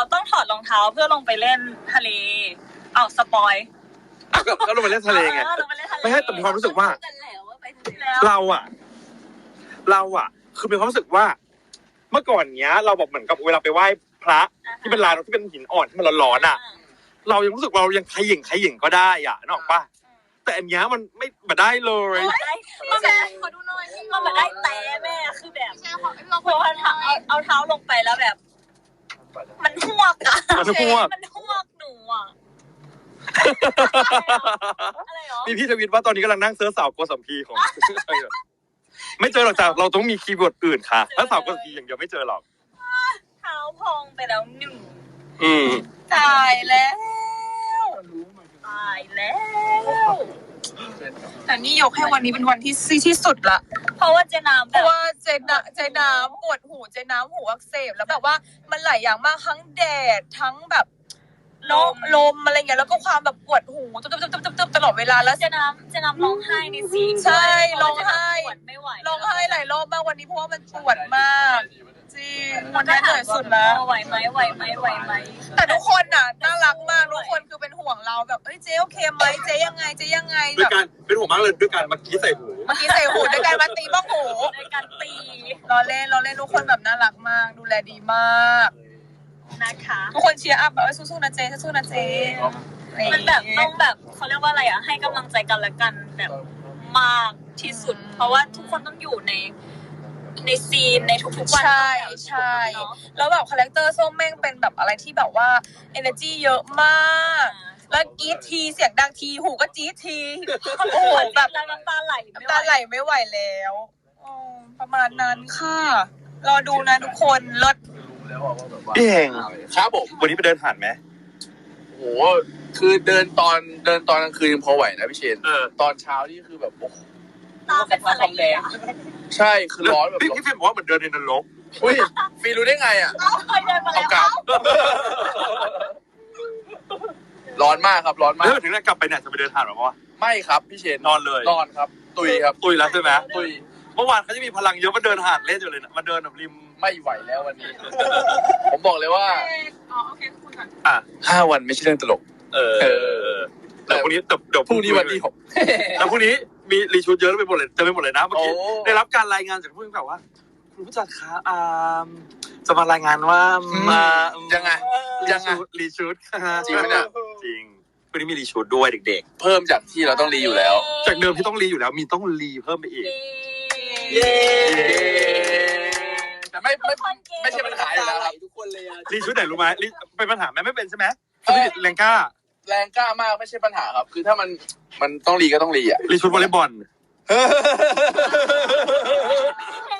เราต้องถอดรองเท้าเพื่อลงไปเล่นทะเลเอาสปอยอะก็ก็ลงมาเล่นทะเลไง ออลงไปเล่นทะเลไม่ให้แต่มีความรู้สึกว่ากันแล้วว่าไปทะเลแล้ว เราอะเราอะคือมีความรู้สึกว่า เมื่อก่อนเนี้ย เราแบบเหมือนกับเวลาไปไหว้พระที่เป็นลานที่เป็นหินอ่อนที่มันร้อนๆอะเรายังรู้สึกว่าเรายังขยิ่งขยิ่งก็ได้อะนึกออกปะแต่อันเนี้ยมันไม่มาได้เลยมันแบบขอดูหน่อย มันแบบได้แต่แม่คือแบบแชร์ขอลองพอเอาเท้าเอาเอาเท้าลงไปแล้วแบบ มันหวกอะมันพวก มันหวกหนูอะอะไรหรอ มีพี่ทวิตว่าตอนนี้กำลังนั่งเซิร์ชสาวโกสัมพีของ ไม่เจอหรอกจ้ะเราต้องมีคีย์เวิร์ดอื่นค่ะ ถ้าสาวโกสัมพีอย่างเดียวไม่เจอหรอก เท้าพองไปแล้วหนึ่งอืมตายแล้วตายแล้ว แต่นี่ยกให้วันนี้เป็นวันที่ซีที่สุดละ เพราะว่าเจน้ำเพแบบ ราะว่าเจน้ำเจน้ำปวดหูเจน้ำหูอักเสบแล้วแบบว่ามันหลายอย่างมากทั้งแดดทั้งแบบลมลมอะไรเงี้ยแล้วก็ความแบบปวดหูตึ๊บตึ๊บตึ๊บตึ๊บตึ๊บตลอดเวลาแล้ว เจน้ำเจน้ำร้องไห้ในซีนใช่ด้วยร้องไห้ปวดไม่ไหวร้องไห้หลายรอบมากวันนี้เพราะว่ามันปวดมาก จริงวันนี้เหนื่อยสุดแล้ว ไหวไหมไหวไหมไหวไหมแต่ทุกคนน่ะน่ารักมากทุกคนคือเป็นห่วงเราแบบเอ้ยเจ๊โอเคไหมเจ๊ยังไงเจ๊ยังไงด้วแบยบการเป็นหัวมากเลยด้วยการมากี้ใส่หู เมื่อกี้ใส่หูด้วยการมาตีบ้องหูในการตีรอเล่นรอเล่นทุกคนแบบน่ารักมาก ดูแลดีมาก นะคะทุกคนเชียร์อัพแบบเอ้ยสู้ๆนะเจ๊สู้ๆนะเจ๊มันแบบต้องแบบเขาเรียกว่าอะไรอะให้กำลังใจกันและกันแบบมากที่สุด เพราะว่าทุกคนต้องอยู่ใน ในซีนในทุกๆวันใช่แบบใช่เนอะแล้วแบบคาแรคเตอร์ส้มแม่งเป็นแบบอะไรที่แบบว่า energy เยอะมาก แล้วกรีดทีเสียงดังทีหูก็จี๊ดทีโอ้โหแบบแล้วน้ำตาไหลม่น้ำตาไหลไม่ไหวแล้วอ๋อประมาณนั้นค่ะรอดูนะทุกคนเลิศพี่เองครับผมวันนี้ไปเดินผ่านไหมโหคือเดินตอนเดินตอนกลางคืนยังพอไหวนะพี่เชนเออตอนเช้านี่คือแบบโอ้โห ตาเป็นอะไรอะใช่คือร้อนแบบพี่พี่เฟรมบอกว่าเหมือนเดินในนรกอุ้ยฟีรู้ได้ไงอะเคยเดินมาเอาแล้วกลับ ร้อนมากครับร้อนมาแล้วก ถึงได้กลับไปเนี่ยจะไปเดินผ่านหรอวะไม่ครับพี่เชนนอนเลย นอนครับ ตุยครับ ตุยแล้วใช่ไหมตุยเมื่อวานเขาจะมีพลังเยอะมาเดินหาดเล่นอยู่เลยนะมาเดินแบบริม ไม่ไหวแล้ววันนี้ ผมบอกเลยว่าอ๋อโอเคคุณก่อนอะ ห้าวันไม่ใช่เรื่องตลก เออ เออ แต่พรุ่งนี้แต่เดี๋ยวพรุ่งนี้วันที่หกแล้วพรุ่งนี้ มีรีชูดเยอะไปหมดเลยเต็มไปหมดเลยนะเมื่อโอ้กี้ได้รับการรายงานจากผู้กำกับว่า คุณผู้จัดคะอ่าจะมารายงานว่ามายังไง ยังไง รีชูดค่ะจริงไหมเนี่ย จริงพรุ่งนี้มีรีชูดด้วยเด็ก เพิ่มจากที่เราต้องรีอยู่แล้ว ๆ จากเดิมที่ต้องรีอยู่แล้วมีต้องรีเพิ่มไปอีก เย้แต่ไม่ไม่ไม่ใช่ปัญหาอยู่แล้วครับ ทุกคนเลยอะ รีชุดไหนรู้ไหมรีเป็นปัญหาไหมไม่เป็นใช่ไหมเออแรงกล้า แรงกล้ามากไม่ใช่ปัญหาครับ คือถ้ามันมันต้องรีก็ต้องรีอะ รีชุดวอลเลย์บอล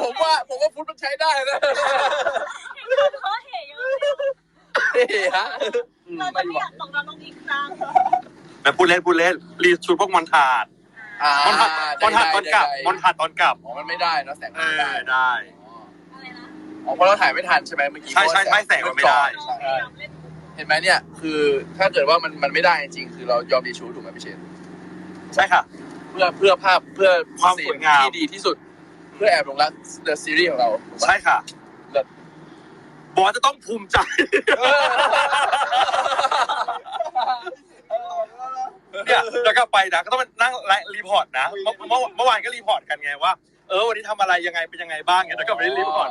ผมว่าผมว่าฟุตมันใช้ได้นะเขาเห็นเยอะเฮ้ยฮะเราจะไม่อยากตกนรกอีกครั้งแม่พูดเล่นพูดเล่นรีชุดพวกมอนทาดอ่ามอนทาดมอนทาดตอนกลับมอนทาดตอนกลับอ๋อมันไม่ได้เนอะแสงเอมันไม่อได้ได้ อะไรนะอ๋อเพราะเราถ่ายไม่ทันใช่ไหมเมื่อกี้ใช่ใช่ใช่แสงมันไม่ได้เราพยายามเล่นเห็นไหมเนี่ย คือถ้าเกิดว่ามันมันไม่ได้จริงๆคือเรายอมดีชูถูกไหมพี่เชนใช่ค่ะ เพื่อเพื่อภาพเพื่อความสวยงาม ที่ดีที่สุด เพื่อแอบหลงรัก The Series ของเราใช่ค่ะเลิศ บอสจะต้องภูมิใจเออเนี่ยแล้วก็ไปนะก็ต้องมานั่งไลฟ์รีพอร์ตนะเมื่อเมื่อเมื่อวานก็รีพอร์ตกันไงว่า เออวันนี้ทำอะไรยังไงเป็นยังไงบ้างเนี่ยแล้วก็ไม่ได้รีพอร์ต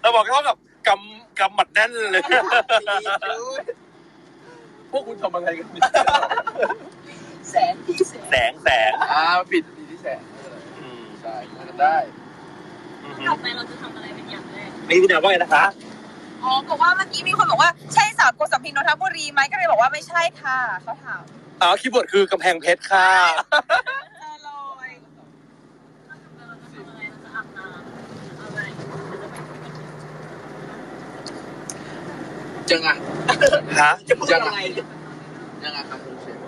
แล้วบอกก็เท่ากับ กำกำหมัดแน่นเลย พวกคุณทำอะไรกันเนี่ยแสงที่แสงแสงแสงอ่าปิดปิดที่แสงอืมใช่มากันได้อืมกลับไปเราจะทำอะไรเป็นอย่างแรกนี่พี่แนวว่าไงนะคะ อ๋อบอกว่าเมื่อกี้มีคนบอกว่าใช่สาวโกสัมพีนนทบุรีไหมก็เลยบอกว่าไม่ใช่ค่ะเขาถามอ๋อคีย์บอร์ดคือกำแพงเพชรค่ะ เออลอย เราจะทำอะไรเราจะอาบน้ำอะไร ยังไงฮะจะพูดอะไรยังไงครับพี่เชน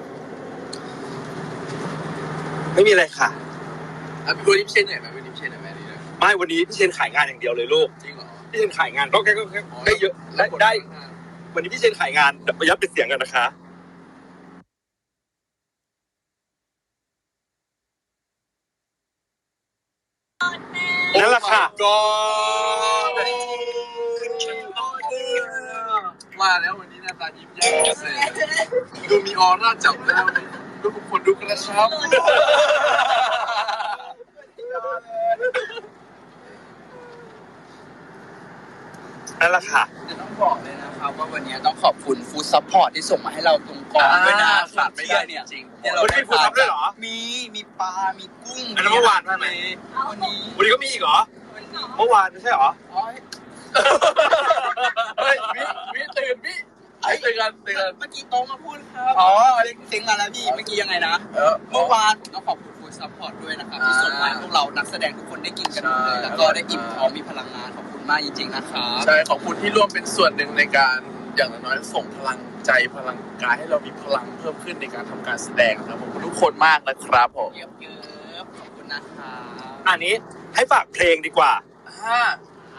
ไม่มีอะไรค่ะอะพี่วันนี้พี่เชนหน่อยไหมวันนี้พี่เชนหน่อยไหมนี่นะไม่วันนี้พี่เชนขายงานอย่างเดียวเลยลูกจริงเหรอพี่เชนขายงานก็แค่ก็แค่ได้เยอะได้ได้ วันนี้พี่เชนขายงานเดี๋ยวประยับเป็นเสียงกันนะคะนั่นแหละค่ะ ก็มามาแล้ววันนี้หน้าตายิ้มแย้มแจ่มใสดูมีออร่าจับแล้วดูทุกคนดูกระชับนั่นแหละค่ะ จะต้องบอกเลยนะครับว่าวันนี้ต้องขอบคุณฟู้ดซัพพอร์ตที่ส่งมาให้เราตรงกองด้วยนะขาดไม่ได้เนี่ยจริงเนี่ยเราวันนี้มีฟู้ดซัพด้วยเหรอ มีมีปลา มีกุ้งอันนั้นเมื่อวานใช่ไหมวันนี้วันนี้ก็มีอีกเหรอวันนี้เมื่อวานไม่ใช่เหรอ อ๋อ เฮ้ยวิวิตื่นวิ ไอ้ตื่นกันตื่นกัน เมื่อกี้โต๊ะมาพูดครับอ๋อซิงมาแล้วพี่ เมื่อกี้ยังไงนะ เออ เมื่อวานต้องขอบคุณฟู้ดซัพพอร์ตด้วยนะครับที่ส่งมาให้พวกเรานักแสดงทุกคนได้กินกันหมดเลยใช่แล้วก็ได้อิ่มท้องมีพลังงานขอบคุณมากจริงๆนะครับใช่ขอบคุณที่ร่วมเป็นส่วนหนึ่งในการอย่างน้อยๆส่งพลังใจพลังกายให้เรามีพลังเพิ่มขึ้นในการทำการแสดงนะครับผมขอบคุณทุกคนมากนะครับผมเยอะๆขอบคุณนะครับอันนี้ให้ฝากเพลงดีกว่าห้า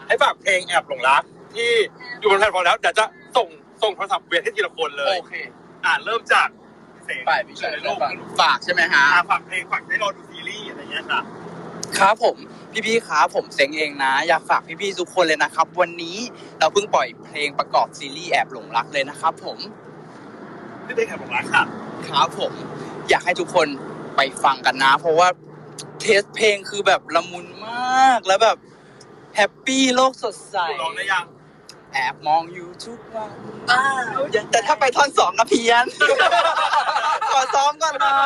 ให้ฝากเพลงแอบหลงรักที่อยู่บนแพลตฟอร์มแล้วเดี๋ยวจะส่ง ส่งโทรศัพท์เวียนให้ทีละคนเลย โอเคอ่านเริ่มจากเสกไปพี่ชัยในได้โลกฟังฝากใช่ไหมฮะ อ่าฝากเพลงฝากให้เราดูซีรีส์อะไรเงี้ยค่ะ ครับผม พี่ๆครับผมเซ็งเองนะ อยากฝากพี่ๆทุกคนเลยนะครับ วันนี้เราเพิ่งปล่อยเพลงประกอบซีรีส์แอบหลงรักเลยนะครับ ผมที่เพลงแอบหลงรักค่ะ ครับผม อยากให้ทุกคนไปฟังกันนะ เพราะว่าเทสเพลงคือแบบละมุนมากแล้วแบบแฮปปี้โลกสดใส ร้องได้ยัง แอบมองอยู่ทุกวันแต่ถ้าไปท่อนสองก็เพี้ยน ขอซ้อมก่อนนะ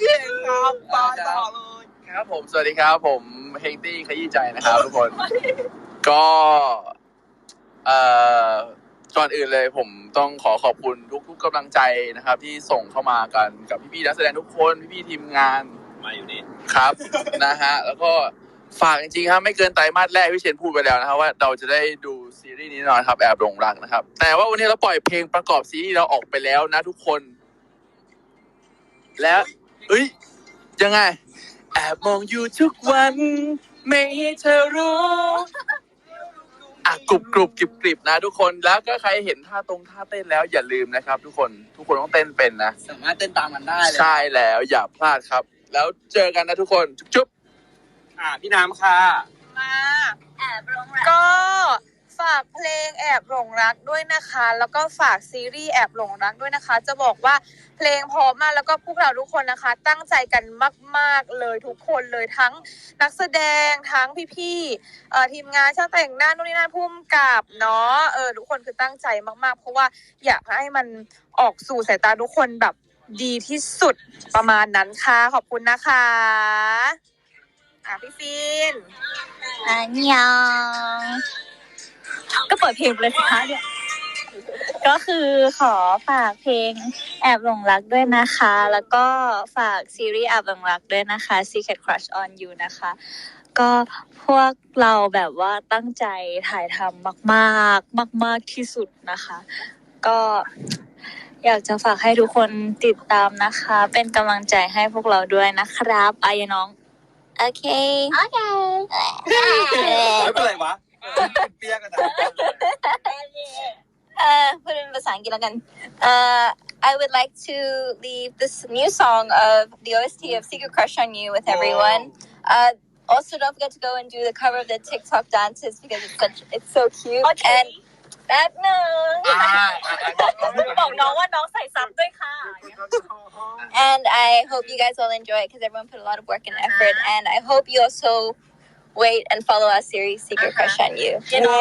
เย้ครับตายต่อเลยครับผมสวัสดีครับ ผมเฮงตี้ขยี้ใจนะครับทุกคน ก็เอ่อก่อนอื่นเลยผมต้องขอขอบคุณทุกๆกำลังใจนะครับ ที่ส่งเข้ามากันกับพี่ๆนักแสดงทุกคน พี่ๆทีมงานมาอยู่นี่ครับ นะฮะ แล้วก็ ฝากจริงๆครับไม่เกินไตรมาสแรกพี่เชนพูดไปแล้วนะครับว่าเราจะได้ดูซีรีส์นี้แน่นอนครับแอบหลงรักนะครับ แต่ว่าวันนี้เราปล่อยเพลงประกอบซีรีส์เราออกไปแล้วนะทุกคน แล้วเอ้ยยังไง แอบมองอยู่ทุกวัน ไม่ให้เธอรู้อะกรุบกรุบกริบกริบนะ ทุกคนแล้วก็ใครเห็นท่าตรงท่าเต้นแล้วอย่าลืมนะครับ ทุกคนทุกคนต้องเต้นเป็นนะสามารถเต้นตามกันได้เลยใช่แล้วอย่าพลาดครับ แล้วเจอกันนะทุกคนจุ๊บ อ่าพี่น้ำค่ะ มาแอบลงรักก็ฝากเพลงแอบหลงรักด้วยนะคะ แล้วก็ฝากซีรีส์แอบหลงรักด้วยนะคะ จะบอกว่าเพลงเพอมากแล้วก็พวกเราทุกคนนะคะ ตั้งใจกันมาก ๆ เลยทุกคนเลยทั้งนักแสดงทั้งพี่ๆเอ่อทีมงานช่างแต่งหน้านู่นนี่นั่นพุ่มกับเนาะเออทุกคนคือตั้งใจมาก ๆ เพราะว่าอยากให้มันออกสู่สายตาทุกคนแบบดีที่สุดประมาณนั้นค่ะขอบคุณนะคะ อะพี่ฟินอันยองก็เปิดเพลงไปเลยสิคะเนี่ย ก็คือขอฝากเพลงแอบหลงรักด้วยนะคะ แล้วก็ฝากซีรีส์แอบหลงรักด้วยนะคะ Secret Crush on You นะคะ ก็พวกเราแบบว่าตั้งใจถ่ายทำมากๆ มาก ๆที่สุดนะคะ ก็อยากจะฝากให้ทุกคนติดตามนะคะ เป็นกำลังใจให้พวกเราด้วยนะครับอายน้อง โอเค โอเค ไม่เป็นไรวะเปียกันนะ เอ่อพูดเป็นภาษาอังกฤษแล้วกันเอ่อ I would like to leave this new song of the OST of Secret Crush on You with everyone. Uh, also, don't forget to go and do the cover of the TikTok dances because it's such it's so cute. And แป๊บหนึ่ง อ่า บอกน้องว่าน้องใส่ซับด้วยค่ะ And I hope you guys will enjoy it because everyone put a lot of work and effort. And I hope you also wait and follow our series Secret Crush on You. โอ้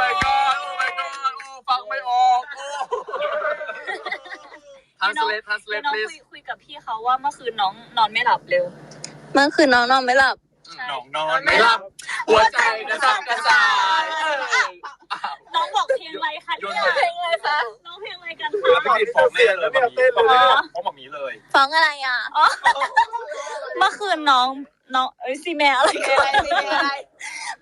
my god โอ้ my god โอ้ฟังไม่ออกโอ้ translate translate น้อง please คุยคุยกับพี่เขาว่าเมื่อคืนน้องนอนไม่หลับเร็ว เมื่อคืนน้องนอนไม่หลับ น้องนอนไม่หลับหัวใจกระสับกระส่ายเอออ้าวน้องบอกเพลงอะไรคะโยนเนี่ยเลยเพลงอะไรคะน้องเพลงอะไรกันแล้วคะพี่ฟ้องเต้นเลยฟ้องเต้นเลยฟ้องแบบนี้เลยฟ้องอะไรอะเมื่อคืนน้องน้องเอ้ยซีแม่อะไรกัน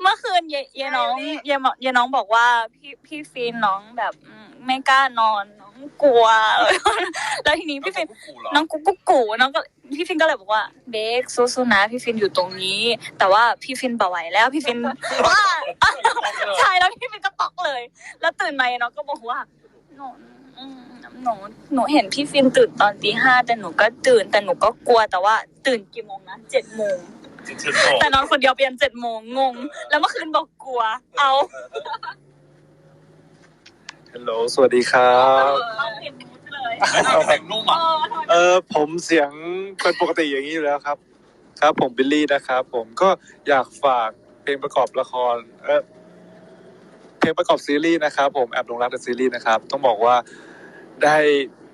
เมื่อคืนเยเยน้องเยมเยน้องบอกว่าพี่พี่ฟินน้องแบบอืมไม่กล้านอนน้องกลัว แล้วทีนี้พี่ฟินน้องกุ๊กกุ๊กกูน้องก็ พี่ฟินก็เลยบอกว่าเบคสู้ๆนะพี่ฟินอยู่ตรงนี้ แต่ว่าพี่ฟินเบาไหวแล้วพี่ฟินว่าใช่แล้วพี่ฟินก็ตอกเลย แล้วตื่นมาน้องก็บอกว่าหนูอืมหนูหนูเห็นพี่ฟินตื่นตอนตีห้าแต่หนูก็ตื่นแต่หนูก็กลัวแต่ว่าตื่นกี่โมงนะเจ็ดโมงแต่นอนคนเดียวเปลี่ยนเจ็ดโมงงง แล้วเมื่อคืนบอกกลัว เอาฮัลโหลสวัสดีครับต้อง เปลี่ยนมูดเลยแต่งนุ่มอะเออผมเสียงเป็นปกติอย่างนี้อยู่แล้วครับ ครับ ผมบิลลี่นะครับ ผมก็อยากฝากเพลงประกอบละคร เออเพลงประกอบซีรีส์นะครับผมแอบหลงรักในซีรีส์นะครับ ต้องบอกว่าได้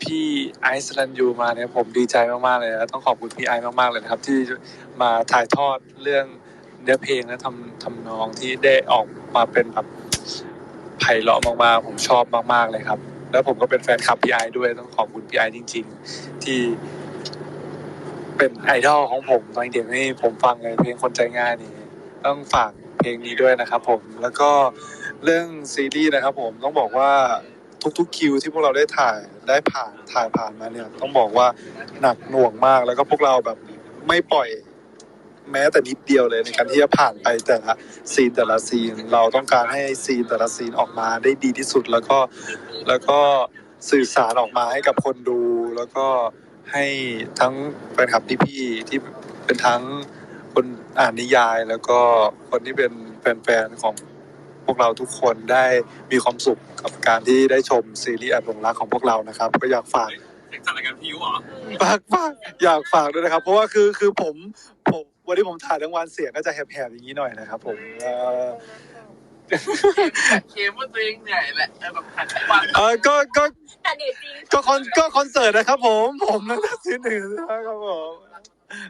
พี่ไอซ์ลันยูมาเนี่ยผมดีใจมากๆเลยนะต้องขอบคุณพี่ไอซ์มากๆเลยนะครับ ที่มาถ่ายทอดเรื่องเนื้อเพลงและทำทำนองที่ได้ออกมาเป็นแบบไพเราะมากๆ ผมชอบมากๆเลยครับ แล้วผมก็เป็นแฟนคลับพี่ไอด้วยต้องขอบคุณพี่ไอจริง ๆ ที่เป็นไอดอลของผมตอนเด็กนี่ผมฟังเลยเพลงคนใจง่ายนี่ต้องฝากเพลงนี้ด้วยนะครับ ผมแล้วก็เรื่องซีรีส์นะครับ ผมต้องบอกว่าทุกๆคิวที่พวกเราได้ถ่ายได้ผ่านถ่ายผ่านมาเนี่ย ต้องบอกว่าหนักหน่วงมากแล้วก็พวกเราแบบไม่ปล่อย แม้แต่นิดเดียวเลยในการที่จะผ่านไปแต่ละซีนแต่ละซีน เราต้องการให้ซีนแต่ละซีนออกมาได้ดีที่สุดแล้วก็แล้วก็สื่อสารออกมาให้กับคนดู แล้วก็ให้ทั้งแฟนคลับพี่ๆที่เป็นทั้งคนอ่านนิยาย แล้วก็คนที่เป็นแฟนๆของพวกเราทุกคนได้มีความสุขกับการที่ได้ชมซีรีส์แอบหลงรักของพวกเรานะครับ ก็อยากฝาก จัดรายการพิวเหรอฝากฝากอยากฝากด้วยนะครับ เพราะว่าคือคือผมผมวันที่ผมถ่ายทั้งวันเสียงก็จะแหบๆอย่างนี้หน่อยนะครับ ผมเอ่อเคมว่าตัวเองเหนื่อยแหละเออแบบหันไปฟังเออก็ก็แต่เดี๋ยวจริงก็คอนก็คอนเสิร์ตนะครับ ผมผมนั่นแหละซีหนึ่งนะครับผม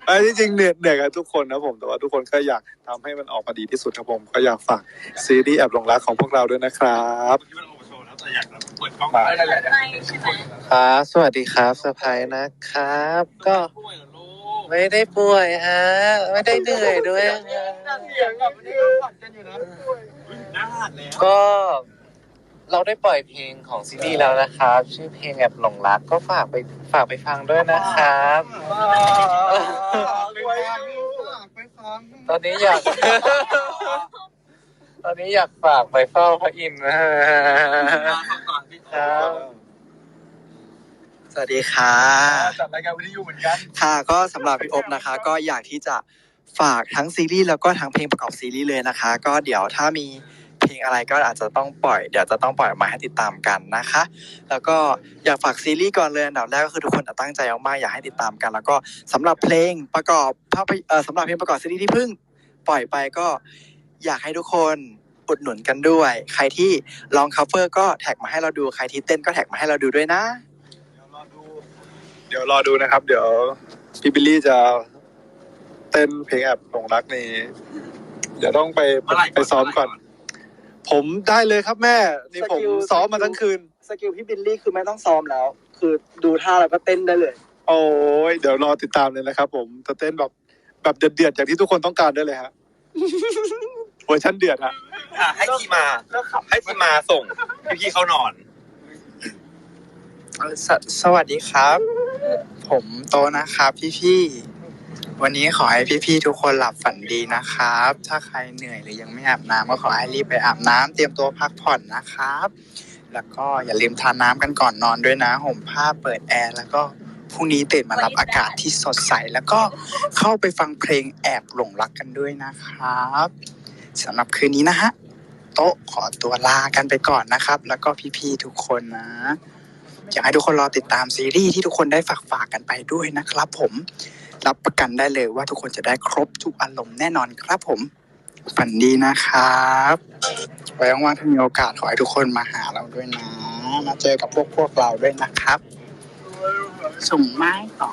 ไอ้ที่จริงเหนื่อยเหนื่อยกันทุกคนนะผมแต่ว่าทุกคนก็อยากทำให้มันออกมาดีที่สุดครับผม ก็อยากฝากซีรีส์แอบหลงรักของพวกเราด้วยนะครับ ที่มัน ออกมาโชว์แล้วแต่อยากเปิดกล้องมานั่นแหละไม่ใช่ไหมครับสวัสดีครับเซอร์ไพรส์นะครับ ก็ไม่ได้ป่วยฮะ ไม่ได้เหนื่อยด้วยฮะเสียงแบบนี้ก็ฝันกันอยู่นะหน้าหันแล้วก็เราได้ปล่อยเพลงของซีรีส์แล้วนะครับ ชื่อเพลงแอบหลงรักก็ฝากไปฝากไปฟังด้วยนะครับไปฟังตอนนี้อยาก ตอนนี้อยากฝากไปเฝ้าพระอินทร์นะฮะครับสวัสดีค่ะ จัดรายการวิทยุเหมือนกัน ค่ะก็สำหรับพี่อบนะคะ ก็อยากที่จะฝากทั้งซีรีส์แล้วก็ทั้งเพลงประกอบซีรีส์เลยนะคะ ก็เดี๋ยวถ้ามีเพลงอะไรก็อาจจะต้องปล่อยเดี๋ยวจะต้องปล่อยออกมาให้ติดตามกันนะคะ แล้วก็อยากฝากซีรีส์ก่อนเลยอันดับแรกก็คือทุกคนตั้งใจมากๆอยากให้ติดตามกัน แล้วก็สำหรับเพลงประกอบภาพยเออสำหรับเพลงประกอบซีรีส์ที่เพิ่งปล่อยไปก็ อยากให้ทุกคนอุดหนุนกันด้วย ใครที่ลอง cover ก็แท็กมาให้เราดู ใครที่เต้นก็แท็กมาให้เราดูด้วยนะ เดี๋ยวรอดูนะครับ เดี๋ยวพี่บิลลี่จะเต้นเพลงแอบหลงรักนี่เดี๋ยวต้องไปไปซ้อมก่อน ผมได้เลยครับแม่ นี่ผมสกิล ซ้อมมาทั้งคืน สกิลพี่บิลลี่คือไม่ต้องซ้อมแล้ว คือดูท่าแล้วก็เต้นได้เลย โอ้ยเดี๋ยวรอติดตามเลยนะครับ ผมจะเต้นแบบแบบเดือดๆอย่างที่ทุกคนต้องการได้เลยฮะ เวอร์ชันเดือดฮะให้ทีมาให้ทีมาส่งพี่ๆเขานอน สสวัสดีครับ ผมโตนะครับพี่ๆ วันนี้ขอให้พี่ๆทุกคนหลับฝันดีนะครับ ถ้าใครเหนื่อยหรือยังไม่อาบน้ำก็ขอให้รีบไปอาบน้ำเตรียมตัวพักผ่อนนะครับ แล้วก็อย่าลืมทานน้ำกันก่อนนอนด้วยนะห่มผ้าเปิดแอร์แล้วก็พรุ่งนี้ตื่นมารับอากาศที่สดใส แล้วก็เข้าไปฟังเพลงแอบหลงรักกันด้วยนะครับ สำหรับคืนนี้นะฮะ โต๊ะขอตัวลากันไปก่อนนะครับ แล้วก็พี่ๆทุกคนนะ อยากให้ทุกคนรอติดตามซีรีส์ที่ทุกคนได้ฝากฝากกันไปด้วยนะครับ ผม รับประกันได้เลยว่าทุกคนจะได้ครบทุกอารมณ์แน่นอนครับผม ฝันดีนะครับไว้ว่างๆถ้ามีโอกาสขอให้ทุกคนมาหาเราด้วยนะ มาเจอกับพวกพวกเราด้วยนะครับ ส่งไม้ต่อ